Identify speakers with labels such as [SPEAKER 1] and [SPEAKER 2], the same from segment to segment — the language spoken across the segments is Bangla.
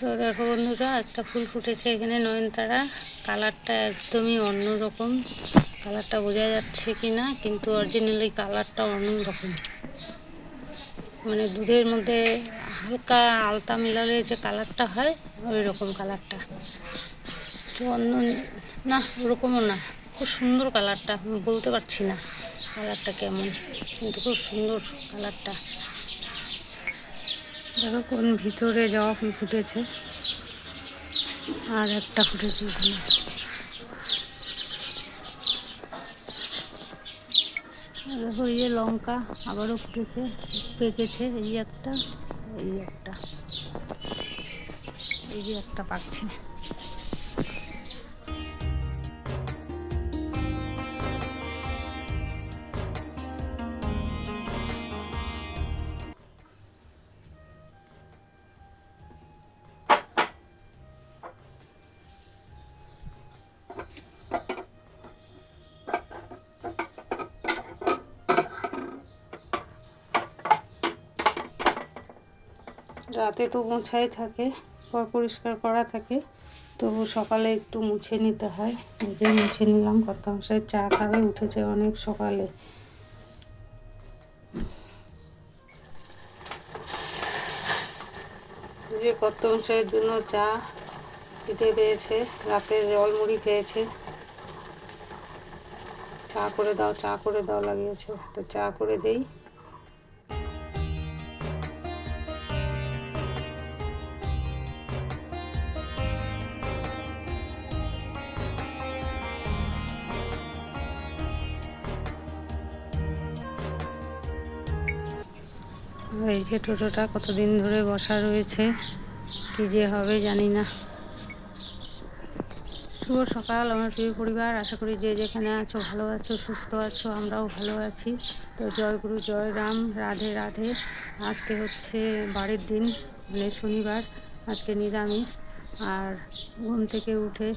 [SPEAKER 1] তো দেখো বন্ধুরা, একটা ফুল ফুটেছে এখানে নয়নতারা। কালারটা একদমই অন্যরকম। কালারটা বোঝা যাচ্ছে কি না কিন্তু অরিজিনালি কালারটা অন্যরকম। মানে দুধের মধ্যে হালকা আলতা মিলালে যে কালারটা হয় ওই রকম কালারটা। তো অন্য না ওরকমও না। খুব সুন্দর কালারটা বলতে পারছি না কালারটা কেমন, কিন্তু খুব সুন্দর কালারটা। দেখো কোন ভিতরে জবা ফুল ফুটেছে। আর একটা ফুটেছে ওখানে। দেখো এই যে লঙ্কা আবারও ফুটেছে, পেকেছে, এই একটা এই একটা। এই যে একটা পাকছে। রাতে তো মোছাই থাকে, পর পরিষ্কার করা থাকে। তবু সকালে একটু মুছে নিতে হয়। নিজে মুছে নিলাম। কত চা খাবে, উঠেছে অনেক সকালে। যে কত মশাইয়ের জন্য চা দিতে পেয়েছে রাতে জল মুড়ি খেয়েছে। চা করে দাও, চা করে দাও লাগিয়েছে। তো চা করে দেই। যে টোটোটা কতদিন ধরে বসা রয়েছে, কি যে হবে জানি না। শুভ সকাল আমার প্রিয় পরিবার, আশা করি যে যেখানে আছো ভালো আছো, সুস্থ আছো, আমরাও ভালো আছি। তো জয়গুরু জয় রাম, রাধে রাধে। আজকে হচ্ছে বাড়ির দিন মানে শনিবার, আজকে নিরামিষ। আর ঘুম থেকে উঠে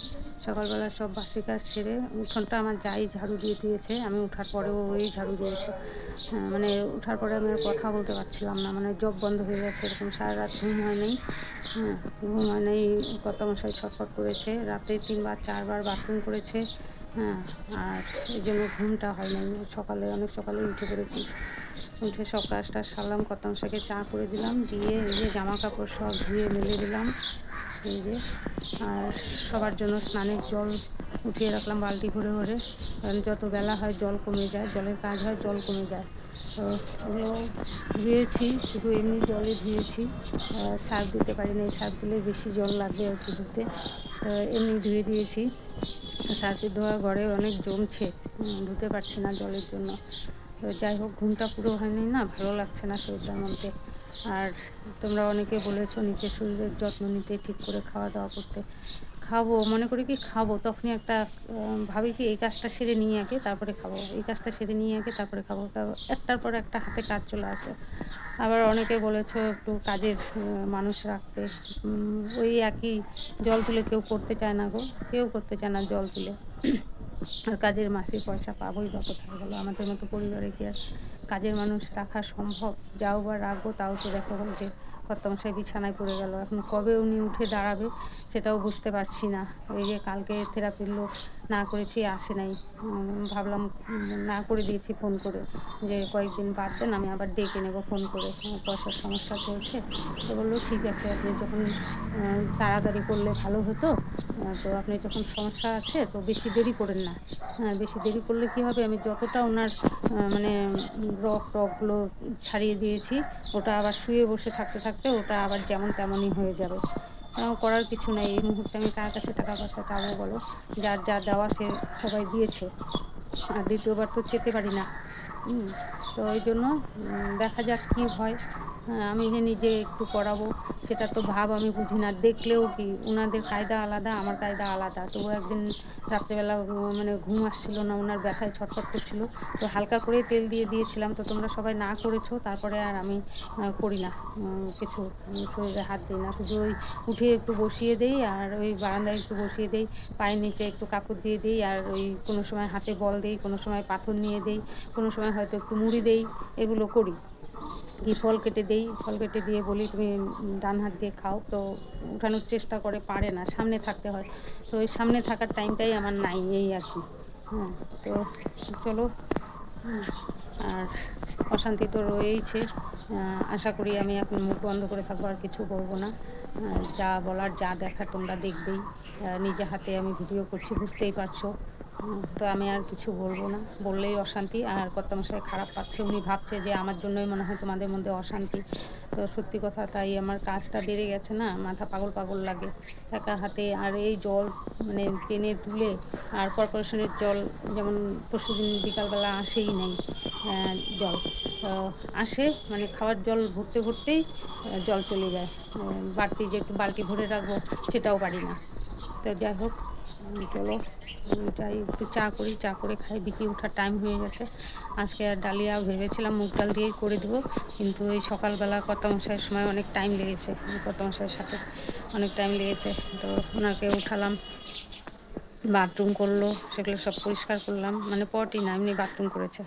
[SPEAKER 1] সকালবেলা সব বাসি কাজ সেরে উঠোনটা আমার যাই ঝাড়ু দিয়ে দিয়েছে আমি উঠার পরেও ওই ঝাড়ু দিয়েছে। হ্যাঁ, মানে উঠার পরে আমি কথা বলতে পারছিলাম না মানে জব বন্ধ হয়ে গেছে এরকম সারা রাত ঘুম হয় নাই হ্যাঁ ঘুম হয় নাই কত মশাই ছটফট করেছে রাতে তিনবার চারবার বাথরুম করেছে। হ্যাঁ আর এই জন্য ঘুমটা হয় নাই সকালে অনেক সকালে উঠে পড়েছি। উঠে সব কাজটা সারলাম কত মশাইকে চা করে দিলাম দিয়ে এই যে জামা কাপড় সব ধুয়ে মেলে দিলাম। এই যে আর সবার জন্য স্নানের জল উঠিয়ে রাখলাম বালতি ভরে ভরে। কারণ যত বেলা হয় জল কমে যায়, জলের কাজ হয় জল কমে যায়। তো ওগুলো ধুয়েছি, শুধু এমনি জলে ধুয়েছি। সার্ফ দিতে পারিনি সার্ফ দিলে বেশি জল লাগবে আর কি ধুতে। তো এমনি ধুয়ে দিয়েছি। সার্ফে ধোয়া ঘরে অনেক জমছে ধুতে পারছি না জলের জন্য। তো যাই হোক, ঘুমটা পুরো হয়নি না, ভালো লাগছে না শরীরটার মধ্যে। আর তোমরা অনেকে বলেছ নিজের শরীরের যত্ন নিতে, ঠিক করে খাওয়া দাওয়া করতে। খাব, মনে করি কি খাব? তখনই একটা ভাবি কি এই কাজটা সেরে নিয়ে আগে তারপরে খাব। এই কাজটা সেরে নিয়ে আগে তারপরে খাব। একটার পর একটা হাতে কাজ চলে আসে। আবার অনেকে বলেছ একটু কাজের মানুষ রাখতে। ওই একই জল তুলে কেউ করতে চায় না গো। কেউ করতে চায় না জল তুলে। আর কাজের মাসিক পয়সা পাবোই বা কোথায় গেলো? আমাদের মতো পরিবারে কি আর কাজের মানুষ রাখা সম্ভব। যাও বা রাখব, তাও তো দেখা দেখো যে কর্তামশাই বিছানায় পড়ে গেল। এখন কবে উনি উঠে দাঁড়াবে, সেটাও বুঝতে পারছি না। এই যে কালকে থেরাপির লোক না করেছি আসে নাই। ভাবলাম না করে দিয়েছি ফোন করে। যে কয়েকদিন বাদ দেন, আমি আবার ডেকে নেব ফোন করে। পয়সার সমস্যা চলছে। তো বলল, ঠিক আছে, আপনি যখন তাড়াতাড়ি করলে ভালো হতো তো আপনি যখন সমস্যা আছে, তো বেশি দেরি করেন না। হ্যাঁ বেশি দেরি করলে কি হবে? আমি যতটা ওনার মানে রক টকগুলো ছাড়িয়ে দিয়েছি, ওটা আবার শুয়ে বসে থাকতে থাকতে, ওটা আবার যেমন তেমনই হয়ে যাবে। করার কিছু নেই। এই মুহূর্তে আমি কার কাছে টাকা পয়সা চাবো বলো? যার যা দেওয়া সে সবাই দিয়েছে। আর দ্বিতীয়বার তো চেতে পারি না। তো ওই জন্য দেখা যাক কী হয়। হ্যাঁ আমি যে নিজে একটু করাবো সেটা তো ভাব, আমি বুঝি না। দেখলেও কি ওনাদের কায়দা আলাদা, আমার কায়দা আলাদা। তো একদিন রাত্রেবেলা মানে ঘুম আসছিল না ওনার ব্যথায় ছটফট করছিল। তো হালকা করে তেল দিয়ে দিয়েছিলাম। তো তোমরা সবাই না করেছ, তারপরে আর আমি করি না। কিছু শরীরে হাত দিই না। শুধু ওই উঠে একটু বসিয়ে দেই, আর ওই বারান্দায় একটু বসিয়ে দেই। পায়ের নিচে একটু কাপড় দিয়ে দিই, আর ওই কোনো সময় হাতে বল দিই, কোনো সময় পাথর নিয়ে দেই, কোনো সময় হয়তো একটু মুড়ি দেই, এগুলো করি। কি ফল কেটে দেই, ফল কেটে দিয়ে বলি, তুমি ডান হাত দিয়ে খাও। তো উঠানোর চেষ্টা করে, পারে না, সামনে থাকতে হয়। তো ওই সামনে থাকার টাইমটাই আমার নাই, এই আর কি। হ্যাঁ তো চলো। আর অশান্তি তো রয়েইছে। আশা করি আমি এখন মুখ বন্ধ করে থাকব, আর কিছু করব না। যা বলার, যা দেখার তোমরা দেখবেই। নিজে হাতে আমি ভিডিও করছি, বুঝতেই পারছ। তো আমি আর কিছু বলব না। বললেই অশান্তি, আর কর্তামশাই খারাপ পাচ্ছে, উনি ভাবছে যে আমার জন্যই মনে হয় তোমাদের মধ্যে অশান্তি। তো সত্যি কথা, তাই আমার কাজটা বেড়ে গেছে না, মাথা পাগল পাগল লাগে। একা হাতে, আর এই জল মানে টেনে তুলে, আর কর্পোরেশনের জল, যেমন পরশুদিন বিকালবেলা আসেই নেই জল। আসে মানে খাওয়ার জল ভরতে ভরতেই জল চলে যায়। বাড়তি যে একটু বালতি ভরে রাখব, সেটাও পারি না। তো যাই হোক চলো যাই, একটু চা করি, চা করে খাই বিকি ওঠার টাইম হয়ে গেছে। আজকে আর ডালিয়া ভেবেছিলাম মুগ ডাল দিয়েই করে দেবো, কিন্তু এই সকালবেলা কর্তামশাইয়ের সময় অনেক টাইম লেগেছে, কর্তামশাইয়ের সাথে অনেক টাইম লেগেছে, তো ওনাকে উঠালাম বাথরুম করল, সেগুলো সব পরিষ্কার করলাম মানে পটি না, এমনি বাথরুম করেছে।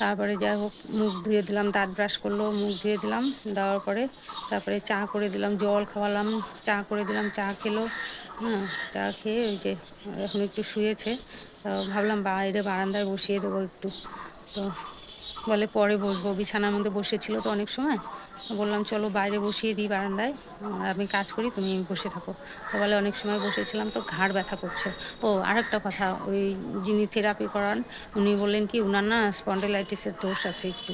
[SPEAKER 1] তারপরে যাই হোক, মুখ ধুয়ে দিলাম, দাঁত ব্রাশ করল, মুখ ধুয়ে দিলাম, দেওয়ার পরে তারপরে চা করে দিলাম, জল খাওয়ালাম, চা করে দিলাম, চা খেলো হ্যাঁ চা খেয়ে ওই যে, এখন একটু শুয়েছে। তো ভাবলাম বাইরে বারান্দায় বসিয়ে দেবো একটু। তো বলে পরে বসবো, বিছানার মধ্যে বসেছিল তো অনেক সময়। বললাম, চলো বাইরে বসিয়ে দিই বারান্দায়। আমি কাজ করি, তুমি বসে থাকো। তো বলে অনেক সময় বসেছিলাম, তো ঘাড় ব্যথা করছে। ও আর একটা কথা, ওই যিনি থেরাপি করান, উনি বললেন কি, উনার না স্পন্ডেলাইটিসের দোষ আছে একটু।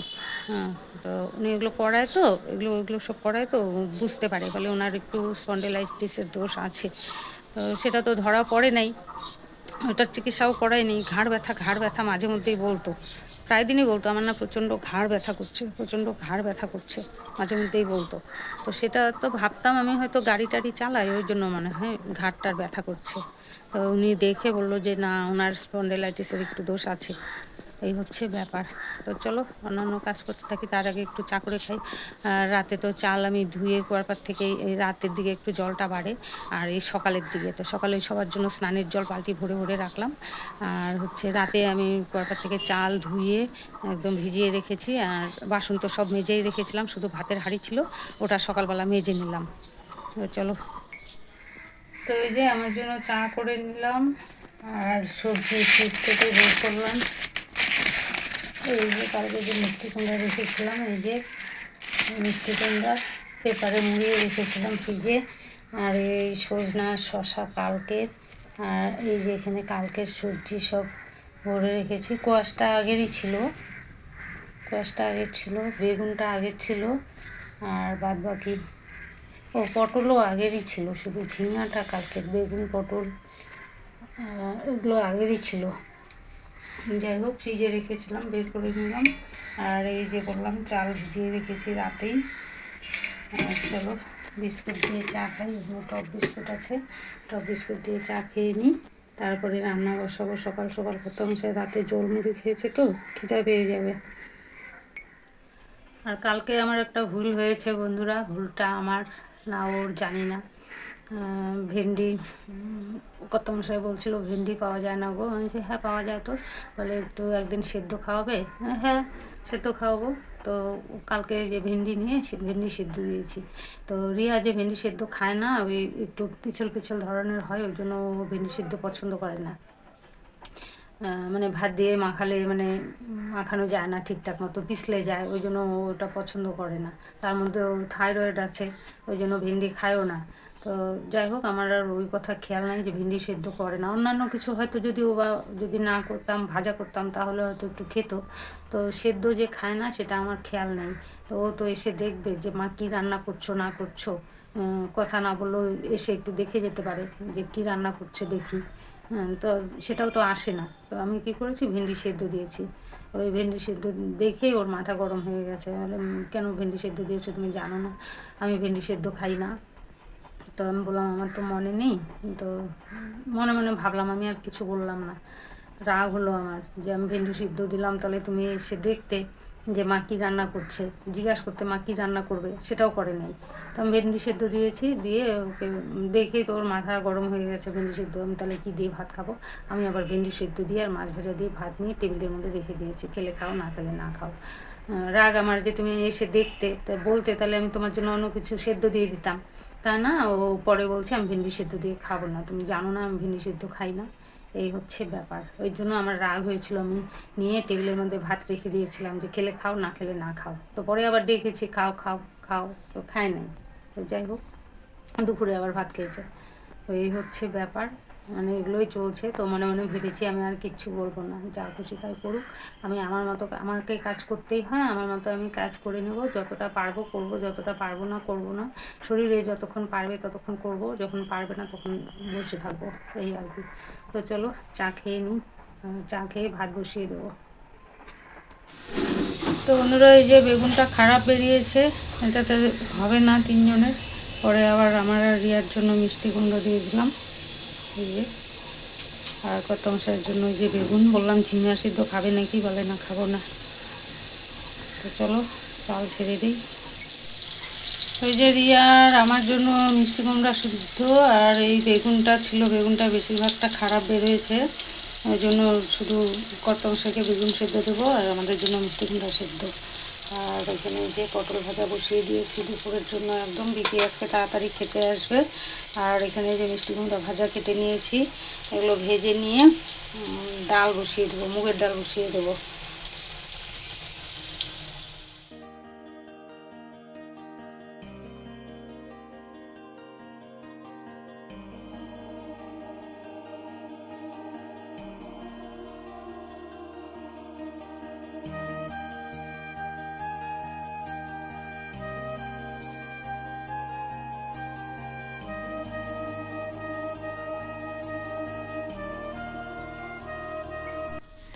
[SPEAKER 1] হ্যাঁ তো উনি এগুলো করায় তো, এগুলো এগুলো সব করায় তো বুঝতে পারে। বলে ওনার একটু স্পন্ডেলাইটিসের দোষ আছে। তো সেটা তো ধরা পড়ে নাই। ওটার চিকিৎসাও করায়নি ঘাড় ব্যথা ঘাড় ব্যথা মাঝে মধ্যেই বলতো। প্রায় দিনই বলতো। আমার না প্রচণ্ড ঘাড় ব্যথা করছে, প্রচণ্ড ঘাড় ব্যথা করছে, মাঝে মধ্যেই বলতো। তো সেটা তো ভাবতাম আমি হয়তো গাড়ি টাড়ি চালাই, ওই জন্য মনে হয় ঘাড়টার ব্যথা করছে। তো উনি দেখে বলল যে, না, ওনার স্পন্ডেলাইটিসের একটু দোষ আছে। এই হচ্ছে ব্যাপার। তো চলো অন্যান্য কাজ করতে থাকি, তার আগে একটু চা করে খাই। রাতে তো চাল আমি ধুয়ে পর থেকে এই রাতের দিকে একটু জলটা বাড়ে, আর এই সকালের দিকে। তো সকালে সবার জন্য স্নানের জল বালতি ভরে ভরে রাখলাম। আর হচ্ছে রাতে আমি পর থেকে চাল ধুয়ে একদম ভিজিয়ে রেখেছি, আর বাসন তো সব মেজেই রেখেছিলাম, শুধু ভাতের হাঁড়ি ছিল, ওটা সকালবেলা মেজে নিলাম। তো চলো। তো এই যে আমার জন্য চা করে নিলাম, আর সবজি ফ্রিজ থেকে বের করলাম। এই যে কালকে যে মিষ্টি কুমড়া রেখেছিলাম, এই যে মিষ্টি কুমড়া পেপারে মুড়িয়ে রেখেছিলাম ফ্রিজে। আর এই সজনা শশা কালকের আর এই যে এখানে কালকের সবজি সব ভরে রেখেছি। কোয়াশটা আগেরই ছিল, কোয়াশটা আগের ছিল, বেগুনটা আগের ছিল, আর বাদ বাকি ও পটলও আগেরই ছিল, শুধু ঝিঙাটা কালকের বেগুন, পটল এগুলো আগেরই ছিল। যাই হোক, ফ্রিজে রেখেছিলাম, বের করে নিলাম। আর এই যে বললাম, চাল ভিজিয়ে রেখেছি রাতেই। চলো, বিস্কুট দিয়ে চা খাই। টপ বিস্কুট আছে। টপ বিস্কুট দিয়ে চা খেয়ে নিই। তারপরে রান্না বসাবো। সকাল সকাল প্রথম সে রাতে জল মুড়ি খেয়েছে তো, খিদা পেয়ে যাবে। আর কালকে আমার একটা ভুল হয়েছে বন্ধুরা, ভুলটা আমার, না ওর জানি না। ভেন্ডি উম, কত মশাই বলছিল ভেন্ডি পাওয়া যায় না গো। আমি হ্যাঁ পাওয়া যায় তো। বলে একটু একদিন সেদ্ধ খাওয়াবে? হ্যাঁ, সেদ্ধ খাওয়াবো। তো কালকে যে ভেন্ডি নিয়ে ভেন্ডি সেদ্ধ দিয়েছি। তো রিয়া যে ভেন্ডি সেদ্ধ খায় না ওই একটু পিছল পিছল ধরনের হয় ওই জন্য ভেন্ডি সেদ্ধ পছন্দ করে না। মানে ভাত দিয়ে মাখালে মানে মাখানো যায় না ঠিকঠাক মতো পিছলে যায় ওই জন্য ওটা পছন্দ করে না। তার মধ্যে থাইরয়েড আছে ওই জন্য ভেন্ডি খায়ও না। তো যাই হোক, আমার আর ওই কথা খেয়াল নাই যে ভেন্ডি সেদ্ধ করে না। অন্যান্য কিছু হয়তো যদি ও বা যদি না করতাম, ভাজা করতাম, তাহলে হয়তো একটু খেত। তো সেদ্ধ যে খায় না, সেটা আমার খেয়াল নেই। তো ও তো এসে দেখবে যে, মা, কী রান্না করছ, না করছ? কথা না বললেও এসে একটু দেখে যেতে পারে যে, কী রান্না করছে দেখি। তো সেটাও তো আসে না। তো আমি কী করেছি? ভেন্ডি সেদ্ধ দিয়েছি। ওই ভেন্ডি সেদ্ধ দেখেই ওর মাথা গরম হয়ে গেছে। কেন ভেন্ডি সেদ্ধ দিয়েছ? তুমি জানো না। আমি ভেন্ডি সেদ্ধ খাই না। তো আমি বললাম, আমার তো মনে নেই। তো মনে মনে ভাবলাম, আমি আর কিছু বললাম না। রাগ হলো আমার যে আমি ভেন্ডি সিদ্ধ দিলাম, তাহলে তুমি এসে দেখতে যে মা কী রান্না করছে। জিজ্ঞাসা করতে মা কী রান্না করবে, সেটাও করে নাই। তো আমি ভেন্ডি সেদ্ধ দিয়েছি, দিয়ে ওকে দেখেই তো ওর মাথা গরম হয়ে গেছে, ভেন্ডি সেদ্ধ, আমি তাহলে কী দিয়ে ভাত খাব? আমি আবার ভেন্ডি সেদ্ধ দিয়ে আর মাছ ভাজা দিয়ে ভাত নিয়ে টেবিলের মধ্যে রেখে দিয়েছি, খেলে খাও, না খেলে না খাও। রাগ আমার যে তুমি এসে দেখতে বলতে তাহলে আমি তোমার জন্য অন্য কিছু সেদ্ধ দিয়ে দিতাম। তা না, ও পরে বলছে, আমি ভিন্ডি সেদ্ধ দিয়ে খাব না। তুমি জানো না, আমি ভিন্ডি সেদ্ধ খাই না। এই হচ্ছে ব্যাপার। ওই জন্য আমার রাগ হয়েছিল। আমি নিয়ে টেবিলের মধ্যে ভাত রেখে দিয়েছিলাম যে, খেলে খাও, না খেলে না খাও। তো পরে আবার ডেকেছি, খাও খাও খাও। তো খায় নাই। তো যাই হোক, দুপুরে আবার ভাত খেয়েছে। তো এই হচ্ছে ব্যাপার। মানে এগুলোই চলছে, তো মনে মনে ভেবেছি আমি আর কিচ্ছু বলব না। যা খুশি তাই করুক। আমি আমার মতো আমাকে কাজ করতেই হয়, আমার মতো আমি কাজ করে নেব। যতটা পারব করব, যতটা পারব না করব না। শরীরে যতক্ষণ পারবে ততক্ষণ করব, যখন পারবে না তখন বসে থাকব, এই আর কি। তো চলো, চা খেয়ে নিই। চা খেয়ে ভাত বসিয়ে দেবো। তো অন্যরা এই যে বেগুনটা খারাপ বেরিয়েছে, এটাতে হবে না তিনজনের। পরে আবার আমার রিয়ার জন্য মিষ্টি কুমড়ো দিয়ে দিলাম। এই আর কত মশাইয়ের জন্য যে বেগুন বললাম, ঝিঙা সিদ্ধ খাবে নাকি বলে না, খাব না। তো চলো, চাল ছেড়ে দিই। ওই যে রিয়ার আমার জন্য মিষ্টি কুমড়া সিদ্ধ, আর এই বেগুনটা ছিল, বেগুনটা বেশিরভাগটা খারাপ বেরোয়েছে। ওই জন্য শুধু কত মশাইকে বেগুন সেদ্ধ দেবো, আর আমাদের জন্য মিষ্টি কুমড়া সেদ্ধ। আর এখানে যে পটল ভাজা বসিয়ে দিয়েছি দুপুরের জন্য একদম বিপি আজকে তাড়াতাড়ি খেতে আসবে। আর এখানে যে মিষ্টি কুমড়া ভাজা কেটে নিয়েছি, এগুলো ভেজে নিয়ে ডাল বসিয়ে দেবো, মুগের ডাল বসিয়ে দেবো।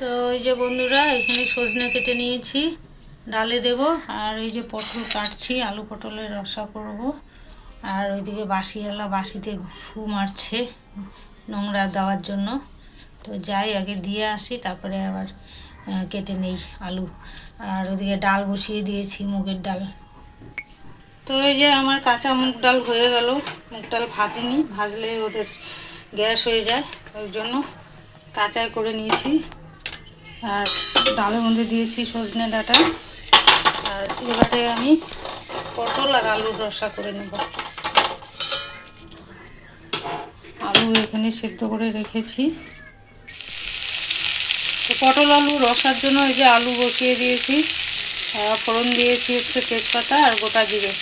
[SPEAKER 1] তো এই যে বন্ধুরা, এখানে সজনে কেটে নিয়েছি। ডালে দেব, আর এই যে পটল কাটছি, আলু পটলের রসা করব। আর ওইদিকে বাসি এলা বাসিতে ফু মারছে নোংরা দেওয়ার জন্য। তো যাই, আগে দিয়ে আসি, তারপরে আবার কেটে নেই আলু। আর ওইদিকে ডাল বসিয়ে দিয়েছি, মুগের ডাল। তো এই যে আমার কাঁচা মুগ ডাল হয়ে গেল। মুগ ডাল ভাজিনি, ভাজলে ওদের গ্যাস হয়ে যায়, ওই জন্য কাঁচাই করে নিয়েছি। আর ডালের মধ্যে দিয়েছি সজনে ডাঁটা। আর এবারে আমি পটল আর আলুর রসা করে নেব। আলু এখানে সেদ্ধ করে রেখেছি। তো পটল, আলু, রসার জন্য এই যে আলু বসিয়ে দিয়েছি। ফোড়ন দিয়েছি হচ্ছে তেজপাতা আর গোটা জিরে।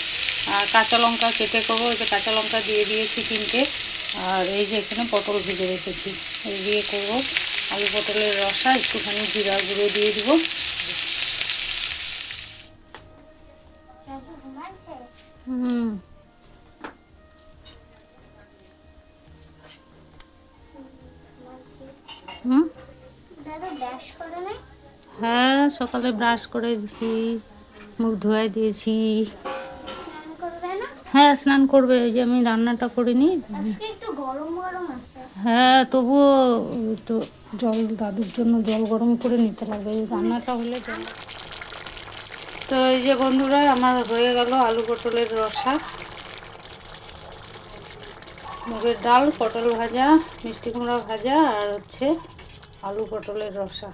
[SPEAKER 1] আর কাঁচা লঙ্কা কেটে করব যে কাঁচা লঙ্কা দিয়ে দিয়েছি তিনটে। আর এই যে এখানে পটল ভেজে রেখেছি। এই দিয়ে করব। আলু পটলের রসা একটুখানি জিরা গুঁড়ো দিয়ে দিব। হুম। হুম? হ্যাঁ সকালে ব্রাশ করে দিছি মুখ ধোয়াই দিয়েছি।
[SPEAKER 2] স্নান করবে না?
[SPEAKER 1] হ্যাঁ স্নান করবে এই যে আমি রান্নাটা করিনি।
[SPEAKER 2] আজকে একটু গরম গরম আছে।
[SPEAKER 1] হ্যাঁ তবুও একটু জল দাদুর জন্য জল গরম করে নিতে লাগবে এই রান্নাটা হলে জল। তো এই যে বন্ধুরা, আমার হয়ে গেল আলু পটলের রসা। মুগের ডাল, পটল ভাজা, মিষ্টি কুমড়া ভাজা, আর হচ্ছে আলু পটলের রসা।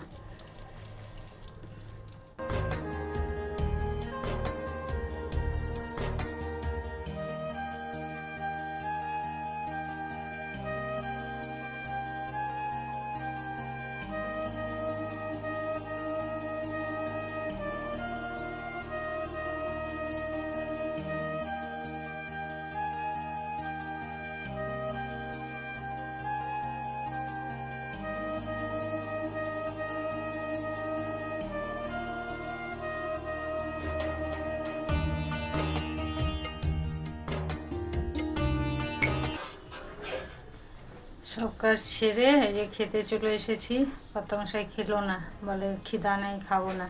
[SPEAKER 1] সব কাজ সেরে এই যে খেতে চলে এসেছি। কর্তামশাই খেলো না, বলে খিদা নেই, খাব না।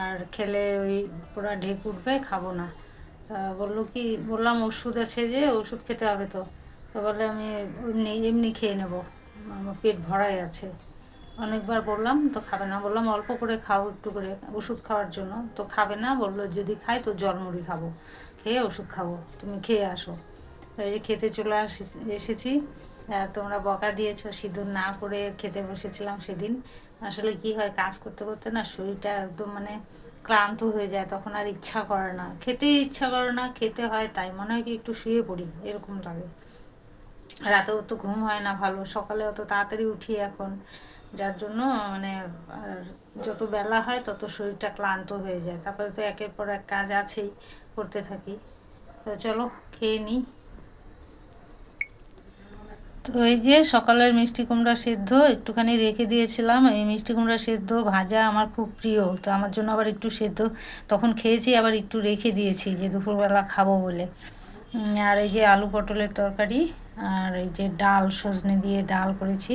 [SPEAKER 1] আর খেলে ওই পুরা ঢেক উঠবে, খাব না। তা বলল কি, বললাম ওষুধ আছে যে, ওষুধ খেতে হবে তো। তো বলে আমি এমনি এমনি খেয়ে নেব। আমার পেট ভরাই আছে। অনেকবার বললাম, তো খাবে না। বললাম অল্প করে খাও একটু করে ওষুধ খাওয়ার জন্য। তো খাবে না, বলল যদি খাই তো জল মুড়ি খাব। খেয়ে ওষুধ খাব, তুমি খেয়ে আসো। খেতে চলে আসি, এসেছি। তোমরা বকা দিয়েছ, সিঁদুর না করে খেতে বসেছিলাম সেদিন। আসলে কি হয়, কাজ করতে করতে না শরীরটা একদম মানে ক্লান্ত হয়ে যায়, তখন আর ইচ্ছা করে না। খেতে ইচ্ছা করে না, খেতে হয় তাই। মনে হয় কি একটু শুয়ে পড়ি, এরকম লাগে। রাতেও তো ঘুম হয় না ভালো, সকালে অত তাড়াতাড়ি উঠি এখন। যার জন্য মানে যত বেলা হয় তত শরীরটা ক্লান্ত হয়ে যায়। তারপরে তো একের পর এক কাজ আছেই, করতে থাকি। তো চলো, খেয়ে নিই তো এই যে সকালের মিষ্টি কুমড়া সেদ্ধ একটুখানি রেখে দিয়েছিলাম। এই মিষ্টি কুমড়া সেদ্ধ ভাজা আমার খুব প্রিয়, তো আমার জন্য আবার একটু সেদ্ধ। তখন খেয়েছি, আবার একটু রেখে দিয়েছি যে দুপুরবেলা খাব বলে। আর এই যে আলু পটলের তরকারি, আর এই যে ডাল, সজনে দিয়ে ডাল করেছি,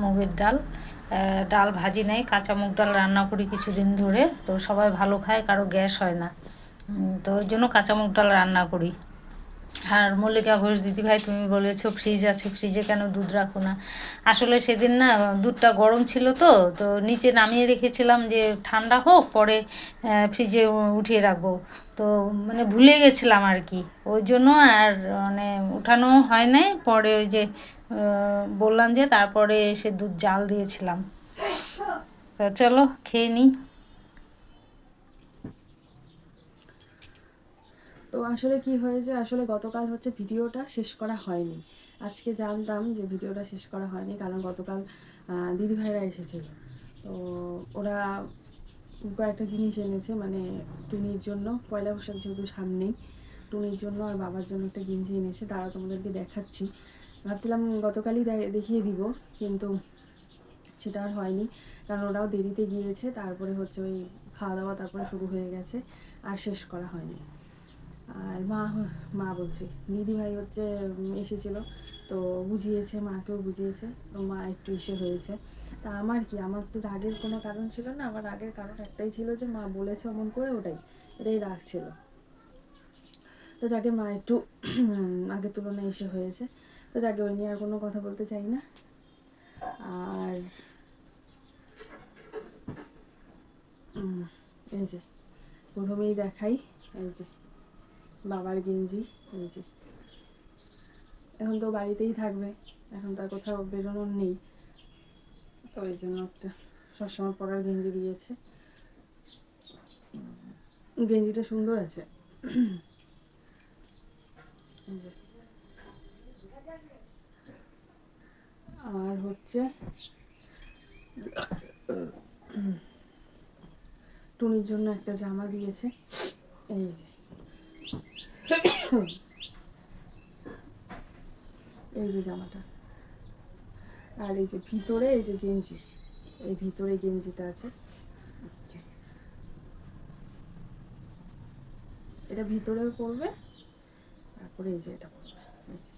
[SPEAKER 1] মুগের ডাল। ডাল ভাজি নেই, কাঁচা মুগ ডাল রান্না করি কিছুদিন ধরে, তো সবাই ভালো খায়, কারও গ্যাস হয় না। তো ওই জন্য কাঁচা মুগ ডাল রান্না করি। আর মল্লিকা ঘোষ, দিদিভাই তুমি বলেছ ফ্রিজ আছে ফ্রিজে কেন দুধ রাখো না? আসলে সেদিন না দুধটা গরম ছিল তো তো নিচে নামিয়ে রেখেছিলাম যে ঠান্ডা হোক, পরে ফ্রিজে উঠিয়ে রাখব। তো মানে ভুলে গেছিলাম আর কি। ওই জন্য আর মানে উঠানো হয় নাই, পরে ওই যে বললাম যে তারপরে এসে দুধ জাল দিয়েছিলাম। তো চলো, খেয়ে নিই
[SPEAKER 3] তো আসলে কি হয়েছে আসলে গতকাল হচ্ছে ভিডিওটা শেষ করা হয়নি। আজকে জানতাম যে ভিডিওটা শেষ করা হয়নি কারণ গতকাল দিদিভাইরা এসেছিল। তো ওরা কয়েকটা জিনিস এনেছে মানে টুনির জন্য, পয়লা বৈশাখ যেহেতু সামনেই, টুনির জন্য আর বাবার জন্য একটা গেঞ্জি এনেছে, তারা তোমাদেরকে দেখাচ্ছি। ভাবছিলাম গতকালই দেখিয়ে দিব, কিন্তু সেটা আর হয়নি, কারণ ওরাও দেরিতে গিয়েছে, তারপরে হচ্ছে ওই খাওয়া দাওয়া তারপরে শুরু হয়ে গেছে, আর শেষ করা হয়নি। আর মা মা বলছি দিদি ভাই হচ্ছে এসেছিল, তো বুঝিয়েছে, মাকেও বুঝিয়েছে, তো মা একটু ইসে হয়েছে। তা আমার কি, আমার তো রাগের কোনো কারণ ছিল না, আমার রাগের কারণ একটাই ছিল যে মা বলেছে অমন করে, ওটাই, এটাই রাগ ছিল। তো যাকে মা একটু আগের তুলনায় এসে হয়েছে, তো যাকে ওই নিয়ে আর কোনো কথা বলতে চাই না। আর এই যে, প্রথমেই দেখাই, এই যে। বাবার গেঞ্জি, এই এখন তো বাড়িতেই থাকবে, এখন তার কোথাও বেরোনোর নেই। তো এই জন্য একটা সবসময় পরার গেঞ্জি দিয়েছে। গেঞ্জিটা সুন্দর আছে। আর হচ্ছে, টুনির জন্য একটা জামা দিয়েছে। এই এই যে জামাটা। আর এই যে ভিতরে এই যে গেঞ্জি, এই ভিতরে গেঞ্জিটা আছে। এটা ভিতরেও পড়বে তারপরে এই যে এটা পড়বে এই যে।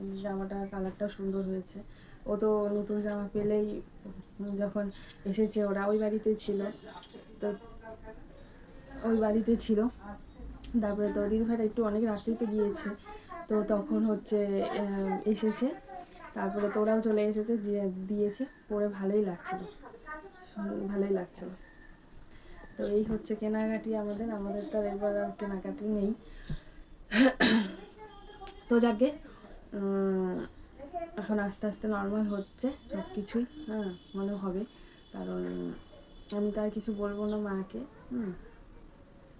[SPEAKER 3] এই জামাটা কালারটা সুন্দর হয়েছে। ও তো নতুন জামা পেলেই যখন এসেছে, ওরা ওই বাড়িতে ছিল। তো ওই বাড়িতে ছিল। তারপরে তো দিদিভাইটা একটু অনেক রাতেই তো গিয়েছে। তো তখন হচ্ছে এসেছে। তারপরে তো ওরাও চলে এসেছে, দিয়ে দিয়েছে। পরে ভালোই লাগছিল। ভালোই লাগছিল। তো এই হচ্ছে কেনাকাটি আমাদের। আমাদের তো এবার আর কেনাকাটি নেই। তো যাকে এখন আস্তে আস্তে নর্মাল হচ্ছে সব কিছুই হ্যাঁ মনে হবে। কারণ আমি তো আর কিছু বলব না মাকে। হুম।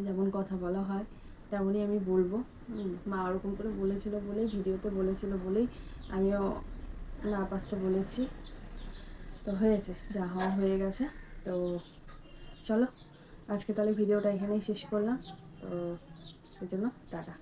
[SPEAKER 3] যেমন কথা বলা হয়, তেমনই আমি বলব। মা ওরকম করে বলেছিল বলেই, ভিডিওতে বলেছিল বলেই আমিও না পারতে বলেছি। তো হয়েছে, যা হওয়া হয়ে গেছে। তো চলো, আজকে তাহলে ভিডিওটা এখানেই শেষ করলাম। তো সেজন্য টাটা।